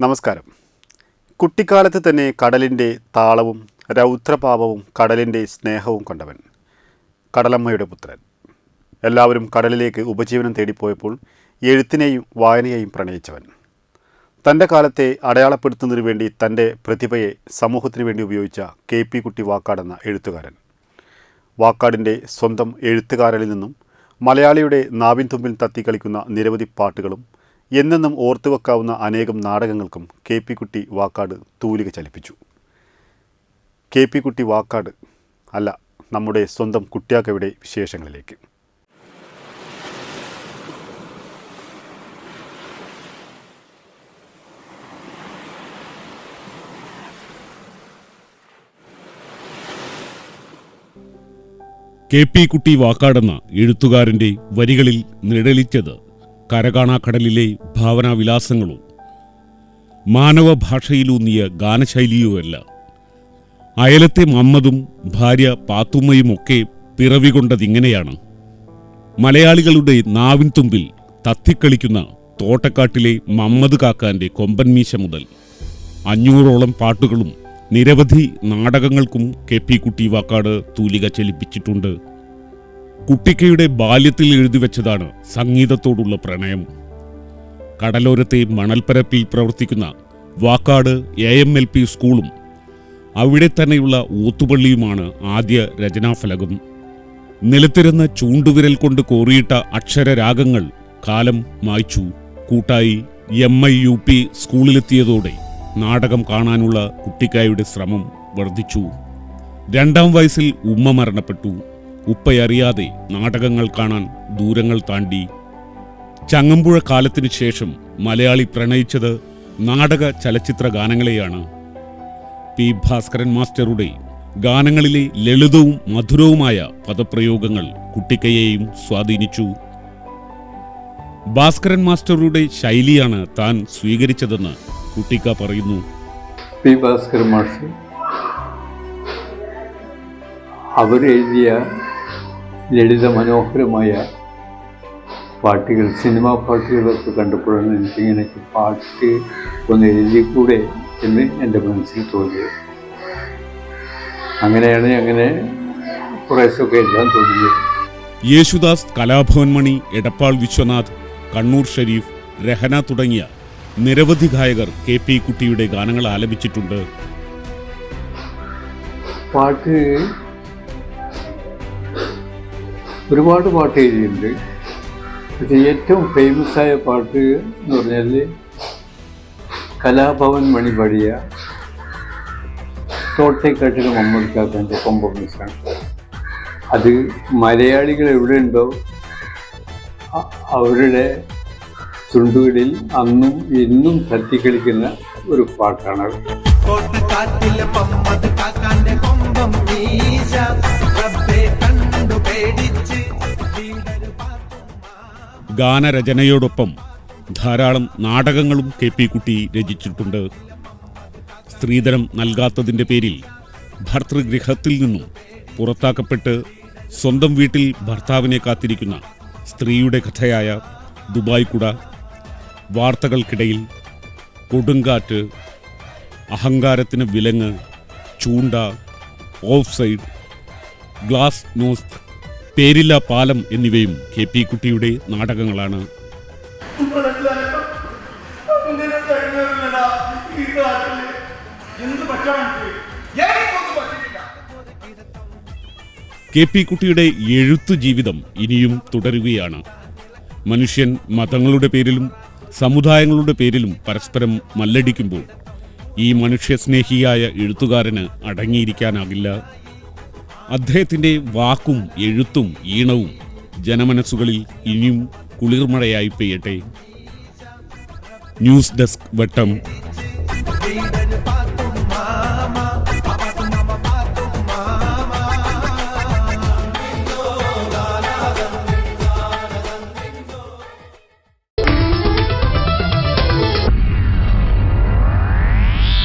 നമസ്കാരം. കുട്ടിക്കാലത്ത് തന്നെ കടലിന്റെ താളവും രൗദ്രഭാവവും കടലിന്റെ സ്നേഹവും കണ്ടവൻ കടലമ്മയുടെ പുത്രൻ. എല്ലാവരും കടലിലേക്ക് ഉപജീവനം തേടിപ്പോയപ്പോൾ എഴുത്തിനെയും വായനയെയും പ്രണയിച്ചവൻ. തന്റെ കാലത്തെ അടയാളപ്പെടുത്തുന്നതിനു വേണ്ടി തന്റെ പ്രതിഭയെ സമൂഹത്തിനു വേണ്ടി ഉപയോഗിച്ച കെ പി കുട്ടി വാക്കാടെന്ന എഴുത്തുകാരൻ. വാക്കാടിന്റെ സ്വന്തം എഴുത്തുകാരനിൽ നിന്നും മലയാളിയുടെ നാവിൻ തുമ്പിൽ തത്തിക്കളിക്കുന്ന നിരവധി പാട്ടുകളും എന്നെന്നും ഓർത്തുവെക്കാവുന്ന അനേകം നാടകങ്ങൾക്കും കെ പി കുട്ടി വാക്കാട് തൂലിക ചലിപ്പിച്ചു. കെ പി കുട്ടി വാക്കാട് അല്ല നമ്മുടെ സ്വന്തം കുട്ടിയാക്കയുടെ വിശേഷങ്ങളിലേക്ക്. കെ പി കുട്ടി വാക്കാടെന്ന എഴുത്തുകാരന്റെ വരികളിൽ നിഴലിച്ചത് കരകാണാക്കടലിലെ ഭാവനാവിലാസങ്ങളോ മാനവ ഭാഷയിലൂന്നിയ ഗാനശൈലിയോ അല്ല അയലത്തെ മമ്മദും ഭാര്യ പാത്തുമ്മയുമൊക്കെ പിറവികൊണ്ടതിങ്ങനെയാണ്. മലയാളികളുടെ നാവിൻ തുമ്പിൽ തത്തിക്കളിക്കുന്ന തോട്ടക്കാട്ടിലെ മമ്മദ് കാക്കാന്റെ കൊമ്പൻമീശ മുതൽ അഞ്ഞൂറോളം പാട്ടുകളും നിരവധി നാടകങ്ങൾക്കും കെ പി കുട്ടി വാക്കാട് തൂലിക ചലിപ്പിച്ചിട്ടുണ്ട് കുട്ടിക്കയുടെ ബാല്യത്തിൽ എഴുതിവെച്ചതാണ് സംഗീതത്തോടുള്ള പ്രണയം. കടലോരത്തെ മണൽപ്പരപ്പിൽ പ്രവർത്തിക്കുന്ന Vakkad A M L P സ്കൂളും അവിടെ തന്നെയുള്ള ഊത്തുപള്ളിയുമാണ് ആദ്യ രചനാഫലകം. നിലത്തിരുന്ന ചൂണ്ടുവിരൽ കൊണ്ട് കോറിയിട്ട അക്ഷരരാഗങ്ങൾ കാലം മായ്ച്ചു. കൂട്ടായി എം ഐ യു പി സ്കൂളിലെത്തിയതോടെ നാടകം കാണാനുള്ള കുട്ടിക്കായുടെ ശ്രമം വർദ്ധിച്ചു. രണ്ടാം വയസ്സിൽ ഉമ്മ മരണപ്പെട്ടു. ഉപ്പയറിയാതെ നാടകങ്ങൾ കാണാൻ ദൂരങ്ങൾ താണ്ടി. ചങ്ങമ്പുഴ കാലത്തിനു ശേഷം മലയാളി പ്രണയിച്ചത് നാടക ചലച്ചിത്ര ഗാനങ്ങളെയാണ്. പി ഭാസ്കരൻ മാസ്റ്ററുടെ ഗാനങ്ങളിലെ ലളിതവും മധുരവുമായ പദപ്രയോഗങ്ങൾ കുട്ടിക്കയെയും സ്വാധീനിച്ചു. ഭാസ്കരൻ മാസ്റ്ററുടെ ശൈലിയാണ് താൻ സ്വീകരിച്ചതെന്ന് കുട്ടിക്ക പറയുന്നു. പി ഭാസ്കരൻ മാഷ് അവരെഴുതിയ ലളിത മനോഹരമായ പാട്ടുകൾ സിനിമാ പാട്ടുകളൊക്കെ കണ്ടപ്പോഴാണ് എനിക്കിങ്ങനെ പാട്ട് ഒന്ന് എഴുതിക്കൂടെ എന്ന് എന്റെ മനസ്സിൽ തോന്നിയത്. അങ്ങനെയാണ് അങ്ങനെ കുറേശ്ശൊക്കെ എഴുതാൻ തോന്നിയത്. യേശുദാസ് കലാഭവൻ മണി എടപ്പാൾ വിശ്വനാഥ് കണ്ണൂർ ഷരീഫ് രഹന തുടങ്ങിയ നിരവധി ഗായകർ കെ പി കുട്ടിയുടെ ഗാനങ്ങൾ ആലപിച്ചിട്ടുണ്ട്. പാട്ട് ഒരുപാട് പാട്ട് എഴുതിയിട്ടുണ്ട്. പക്ഷേ ഏറ്റവും ഫേമസ് ആയ പാട്ട് എന്ന് പറഞ്ഞാൽ കലാഭവൻ മണി പാടിയ തോട്ടേക്കാട്ടിലെ മമ്മൂട്ടിക്കാക്കന്റെ കാക്കന്റെ കോംപ്രമൈസാണ് അത് മലയാളികൾ എവിടെയുണ്ടോ അവരുടെ ചുണ്ടുകളിൽ അന്നും ഇന്നും തട്ടിക്കളിക്കുന്ന ഒരു പാട്ടാണത് കോട്ടക്കാട്ടിലെ പമ്മത് കൊമ്പം മീശ ഗാനരചനയോടൊപ്പം ധാരാളം നാടകങ്ങളും കെ പി കുട്ടി രചിച്ചിട്ടുണ്ട്. സ്ത്രീധനം നൽകാത്തതിന്റെ പേരിൽ ഭർത്തൃഗൃഹത്തിൽ നിന്നും പുറത്താക്കപ്പെട്ട് സ്വന്തം വീട്ടിൽ ഭർത്താവിനെ കാത്തിരിക്കുന്ന സ്ത്രീയുടെ കഥയായ ദുബായ് കുട വാർത്തകൾക്കിടയിൽ കൊടുങ്കാറ്റ് അഹങ്കാരത്തിന് വിലങ്ങ് ചൂണ്ട ഓഫ് സൈഡ് ഗ്ലാസ് നോസ് പേരില്ല പാലം എന്നിവയും കെ പി കുട്ടിയുടെ നാടകങ്ങളാണ്. കെ പി കുട്ടിയുടെ എഴുത്തു ജീവിതം ഇനിയും തുടരുകയാണ്. മനുഷ്യൻ മതങ്ങളുടെ പേരിലും സമുദായങ്ങളുടെ പേരിലും പരസ്പരം മല്ലടിക്കുമ്പോൾ ഈ മനുഷ്യസ്നേഹിയായ എഴുത്തുകാരന് അടങ്ങിയിരിക്കാനാകില്ല. അദ്ദേഹത്തിന്റെ വാക്കും എഴുത്തും ഈണവും ജനമനസ്സുകളിൽ ഇനിയും കുളിർമഴയായി പെയ്യട്ടെ. ന്യൂസ് ഡെസ്ക് വട്ടം